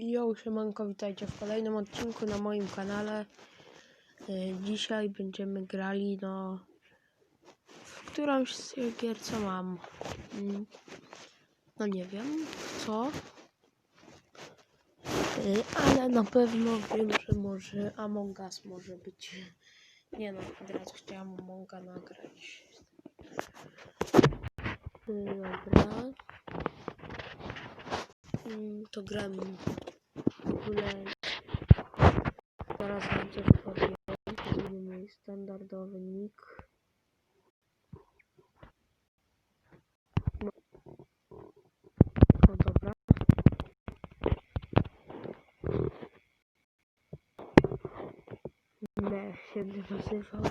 Jo, siemanko, witajcie w kolejnym odcinku na moim kanale. E, Dzisiaj będziemy grali no w którąś z gier, co mam. Mm, No nie wiem, co. E, Ale na pewno wiem, że może Among Us może być. Nie no, od razu chciałam Amonga nagrać. Dobra. Mm, To gram ogóle zaraz wam coś powiem. Mój standardowy nick. No. no dobra. Nie, się nazywał.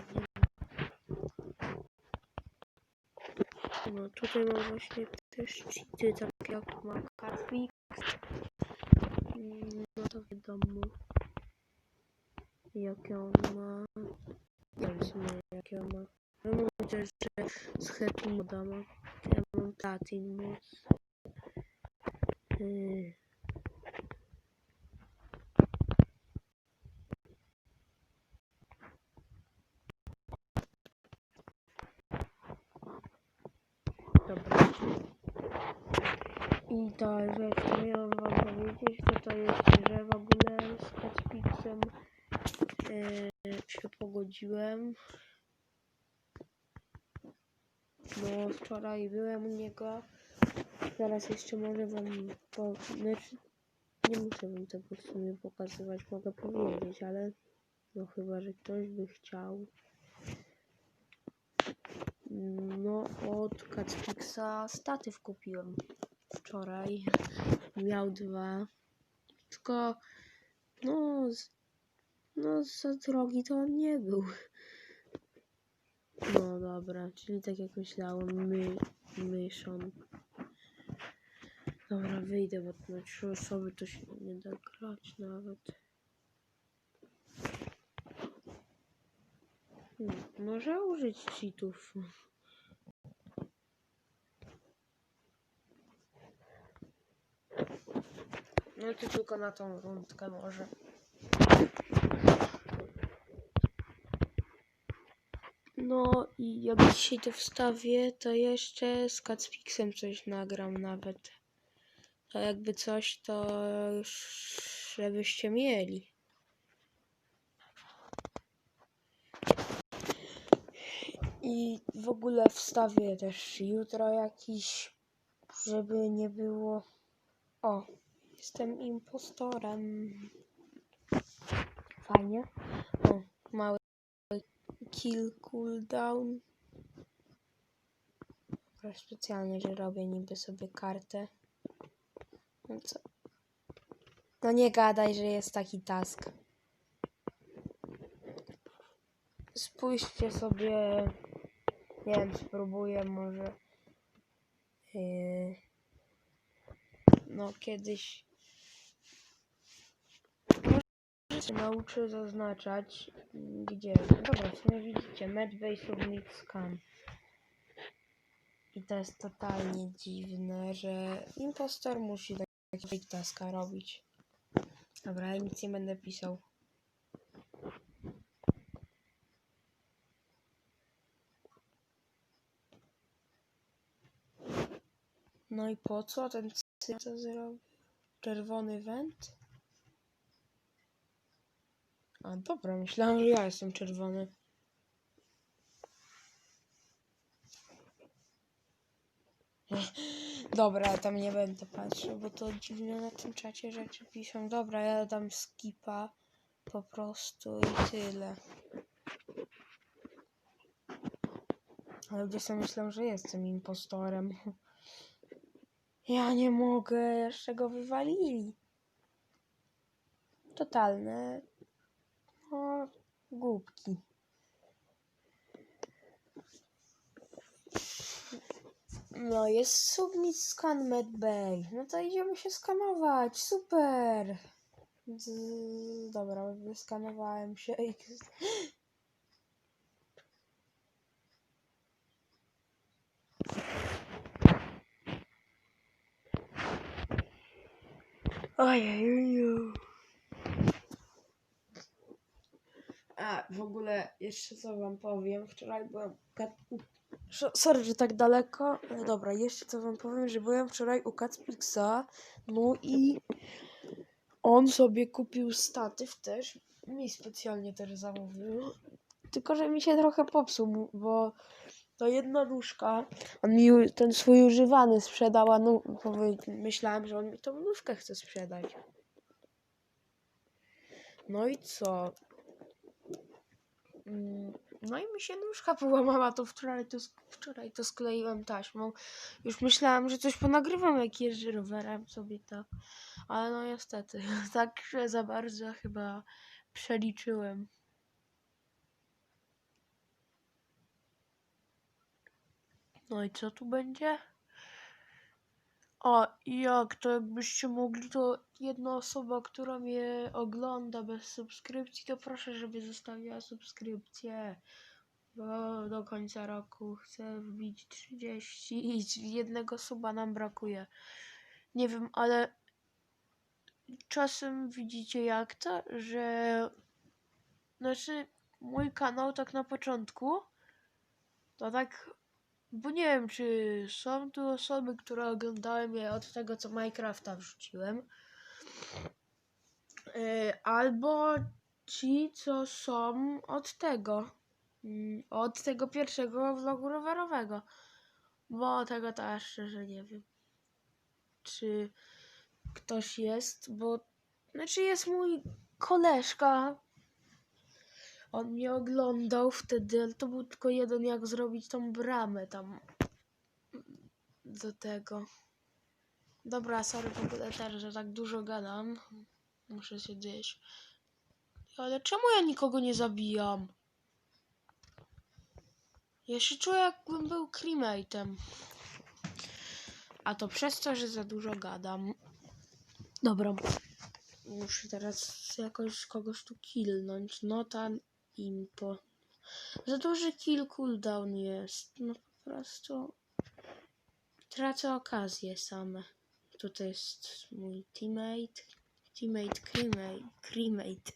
No tutaj mam właśnie też cheaty, tak jak ma. Mm, No to wiadomo. Jakie on ma. Nie wiem sumie jakie on ma. No chociaż, że z Happy Moda ma. Ja mam Platin Mods. Yy. Dobra. I ta rzecz, co miałam wam powiedzieć, to to jest, że w ogóle z Kacpixem yy, się pogodziłem. No wczoraj byłem u niego. Zaraz jeszcze może wam po... Znaczy, nie muszę wam tego w sumie pokazywać, mogę powiedzieć, ale no chyba, że ktoś by chciał. No od Kacpixa statyw kupiłem wczoraj. Miał dwa. Tylko no, z- no za drogi to on nie był. No dobra, czyli tak jak myślałem, my, myszą. Dobra, wyjdę, bo na trzy osoby to się nie da grać nawet. Hmm, może użyć cheatów. No to tylko na tą rundkę może. No i jak dzisiaj to wstawię, to jeszcze z Kacpixem coś nagram nawet. To jakby coś, to żebyście mieli. I w ogóle wstawię też jutro jakiś, żeby nie było. O, jestem impostorem. Fajnie. O, mały kill cooldown. Specjalnie, że robię niby sobie kartę. No co? No nie gadaj, że jest taki task. Spójrzcie sobie. Nie wiem, spróbuję może. Yy, no kiedyś. Może się nauczę zaznaczać. Gdzie? Dobra, w sumie widzicie. Medbase Submit Scan. I to jest totalnie dziwne, że impostor musi takiego taska robić. Dobra, ja nic nie będę pisał. No i po co ten co zrobił? Czerwony węd? A dobra, myślałam, że ja jestem czerwony. Dobra, tam nie będę patrzył, bo to dziwne na tym czacie rzeczy piszą. Dobra, ja dam skipa po prostu i tyle. Ale ludzie sobie myślą, że jestem impostorem. Ja nie mogę, jeszcze go wywalili. Totalne. No, głupki. No, jest submit scan medbay. No to idziemy się skanować. Super. Z... Dobra, wyskanowałem się. Ojeju. A, w ogóle jeszcze co wam powiem. Wczoraj byłem... u Sorry, że tak daleko. Ale dobra, jeszcze co wam powiem, że byłem wczoraj u Catpixa. No i on sobie kupił statyw też. Mi specjalnie też zamówił. Tylko, że mi się trochę popsuł, bo to jedna nóżka. On mi ten swój używany sprzedał, a no, myślałem, że on mi tą nóżkę chce sprzedać. No i co? Mm, No i mi się nóżka połamała, to wczoraj to, wczoraj to skleiłem taśmą. Już myślałam, że coś ponagrywam, jak jeżdżę rowerem sobie tak. Ale no niestety, tak za bardzo chyba przeliczyłem. No i co tu będzie? I jak to jakbyście mogli, to jedna osoba, która mnie ogląda bez subskrypcji, to proszę, żeby zostawiła subskrypcję. Bo do końca roku chcę wbić 30 i jednego suba nam brakuje. Nie wiem, ale czasem widzicie jak to, że znaczy mój kanał tak na początku to tak bo nie wiem, czy są tu osoby, które oglądały mnie od tego, co Minecrafta wrzuciłem. Yy, albo ci, co są od tego. mm, Od tego pierwszego vlogu rowerowego. Bo tego to aż szczerze nie wiem. Czy ktoś jest, bo. Znaczy jest mój koleżka. On mnie oglądał wtedy, ale to był tylko jeden, jak zrobić tą bramę tam do tego. Dobra, sorry w ogóle też, że tak dużo gadam. Muszę się gdzieś. Ale czemu ja nikogo nie zabijam? Ja się czuję jakbym był cremate'em. A to przez to, że za dużo gadam. Dobra. Muszę teraz jakoś kogoś tu killnąć. No tam impo. Za duży kill cooldown jest. No po prostu tracę okazję same. Tutaj jest mój teammate. Teammate, cremate. cremate.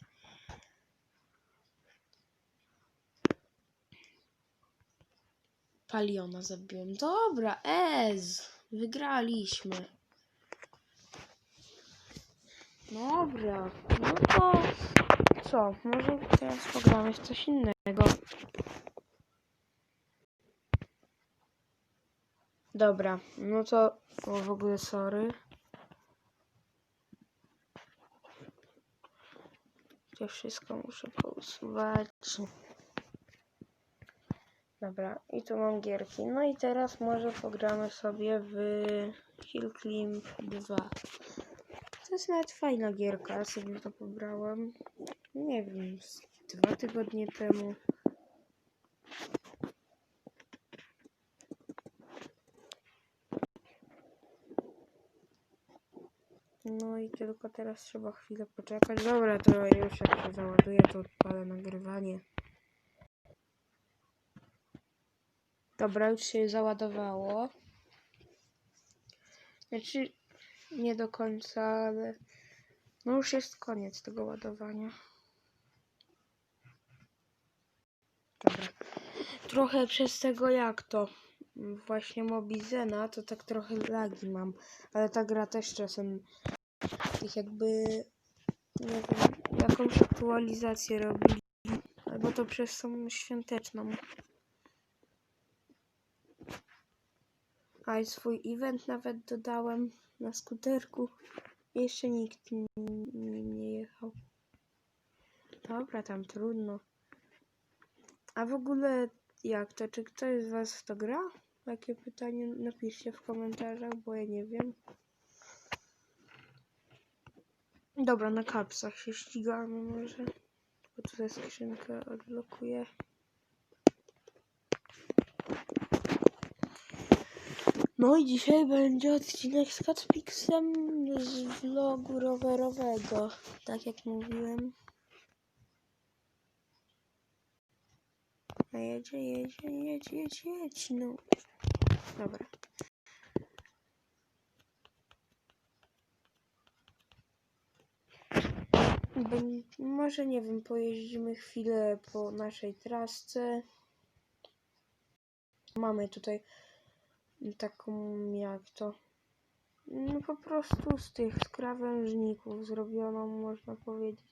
Paliona zabiłem. Dobra, Ez! Wygraliśmy. Dobra, no to co? Może teraz pogramy w coś innego. Dobra, no to o, w ogóle sorry. To wszystko muszę pousuwać. Dobra, i tu mam gierki. No i teraz może pogramy sobie w Hill Climb 2. To jest nawet fajna gierka, sobie to pobrałem. Nie wiem, dwa tygodnie temu. No i tylko teraz trzeba chwilę poczekać. Dobra, to już jak się załaduje, to odpalę nagrywanie. Dobra, już się załadowało. Znaczy, nie do końca, ale no już jest koniec tego ładowania. Dobra. Trochę przez tego jak to właśnie Mobizena, to tak trochę lagi mam, ale ta gra też czasem ich jakby nie wiem, jakąś aktualizację robi. Albo to przez tą świąteczną. A i swój event nawet dodałem na skuterku. Jeszcze nikt nie jechał. Dobra, tam trudno. A w ogóle jak to? Czy ktoś z Was to gra? Takie pytanie napiszcie w komentarzach, bo ja nie wiem. Dobra, na kapsach się ścigamy może. Bo tutaj skrzynkę odblokuję. No i dzisiaj będzie odcinek z Catpixem z vlogu rowerowego, tak jak mówiłem. A jedzie, jedzie, jedzie, jedzie, jedzie, no. Dobra. Może nie wiem, pojeździmy chwilę po naszej trasce. Mamy tutaj taką, jak to, no po prostu z tych krawężników zrobioną, można powiedzieć.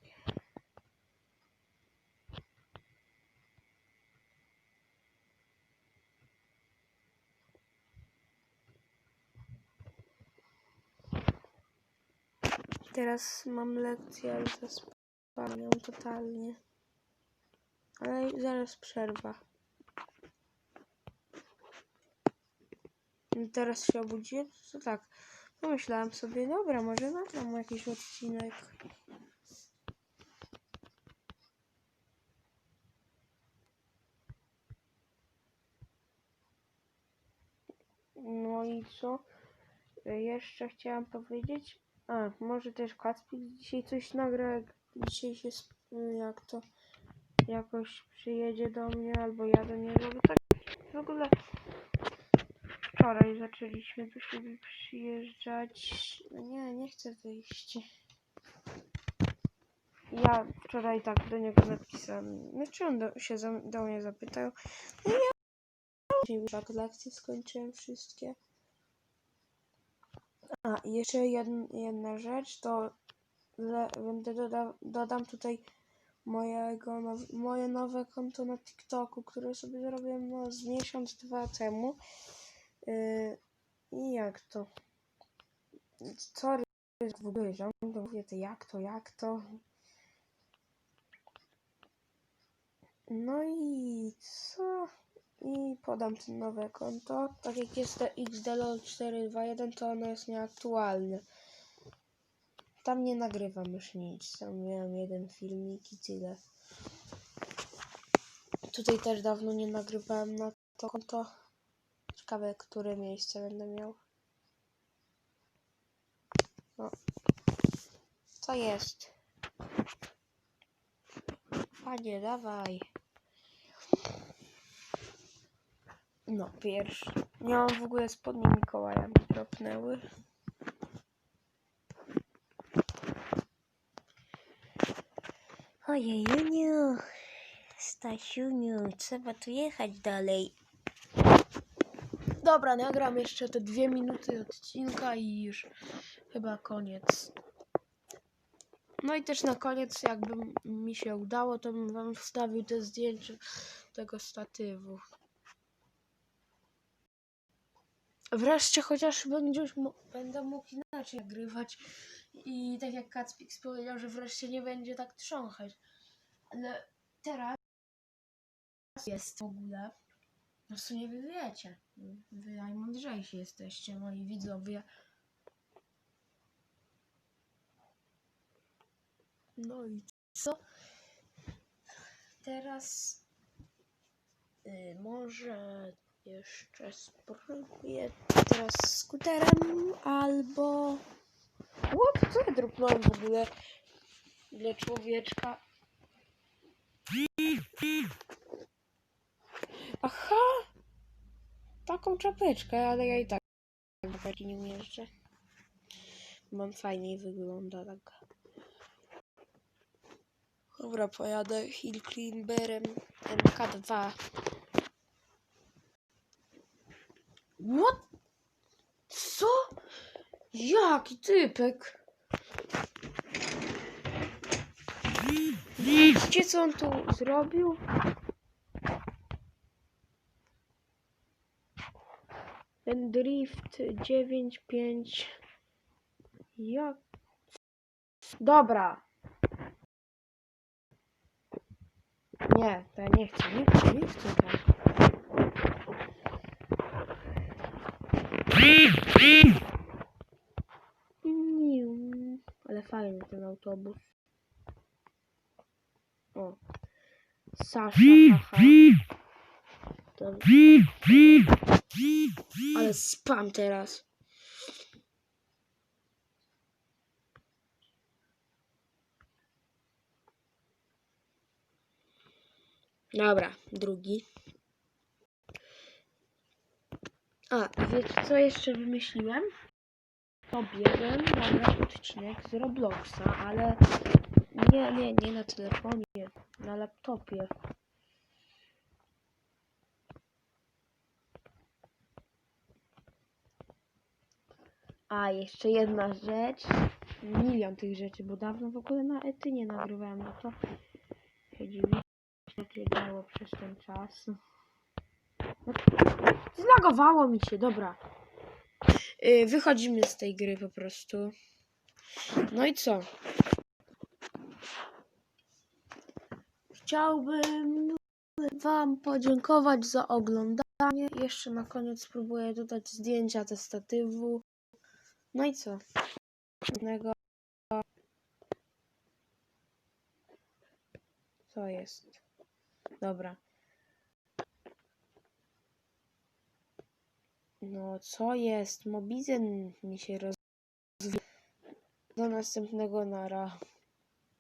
Teraz mam lekcję, ale zaspałam ją totalnie. Ale zaraz przerwa. I Teraz się obudziłem, to tak. Pomyślałam sobie, dobra, może nagram jakiś odcinek. No i co? Jeszcze chciałam powiedzieć. A, może też Kacpik dzisiaj coś nagra, jak dzisiaj się, jak to, jakoś przyjedzie do mnie, albo ja do niego, bo tak w ogóle wczoraj zaczęliśmy do siebie przyjeżdżać. No nie, nie chcę wyjść. Ja wczoraj tak do niego napisałem. Znaczy on do, się za, do mnie zapytał. No ja tak lekcje skończyłem wszystkie. A, jeszcze jedna, jedna rzecz, to le, będę doda, dodam tutaj mojego, now, moje nowe konto na TikToku, które sobie zrobiłem no, z miesiąc, dwa temu. Yy, I jak to? Sorry, w ogóle ciągle mówię to jak to, jak to. No i co? I podam to nowe konto. Tak jak jest to XDLOL421, to ono jest nieaktualne. Tam nie nagrywam już nic. Tam miałem jeden filmik i tyle. Tutaj też dawno nie nagrywałem na to konto. Ciekawe, które miejsce będę miał. No. Co jest? Panie, dawaj. No, pierwszy. Nie mam w ogóle spodnie Mikołaja mi dropnęły. Ojej, Juniu, Stasiuniu, trzeba tu jechać dalej. Dobra, nagram jeszcze te dwie minuty odcinka i już chyba koniec. No i też na koniec, jakby mi się udało, to bym wam wstawił te zdjęcie tego statywu. Wreszcie chociaż będzie już mo- będę mógł inaczej nagrywać. I tak jak Kacpix powiedział, że wreszcie nie będzie tak trząchać. Ale teraz jest w ogóle. No w sumie wy wiecie. Wy najmądrzejsi jesteście, moi widzowie. No i co? Teraz y, może jeszcze spróbuję teraz skuterem albo... What? Co ja dropnąłem w ogóle dla człowieczka? Aha! Taką czapeczkę, ale ja i tak czapeczki nie mieszczę. Mam fajniej wygląda tak. Dobra, pojadę Hill Climberem MK2. What? Co? Jaki typek? Widzicie co on tu zrobił? Ten drift 9.5 Jak? Dobra. Nie, to ja nie chcę, nie chcę, nie chcę tak. Niu. Ale fajny ten autobus. O. Sasza, haha. Ale spam teraz. Dobra, drugi. A, wiecie co jeszcze wymyśliłem? Robiłem nagrać odcinek z Robloxa, ale Nie, nie, nie na telefonie, na laptopie. A, jeszcze jedna rzecz. Milion tych rzeczy, bo dawno w ogóle na ety nie nagrywałem, no to się dziwię, co się działo przez ten czas. Zlagowało mi się, dobra. Yy, wychodzimy z tej gry po prostu. No i co? Chciałbym Wam podziękować za oglądanie. Jeszcze na koniec spróbuję dodać zdjęcia ze statywu. No i co? Co jest? Dobra. No, co jest? Mobizen mi się roz... Do następnego nara.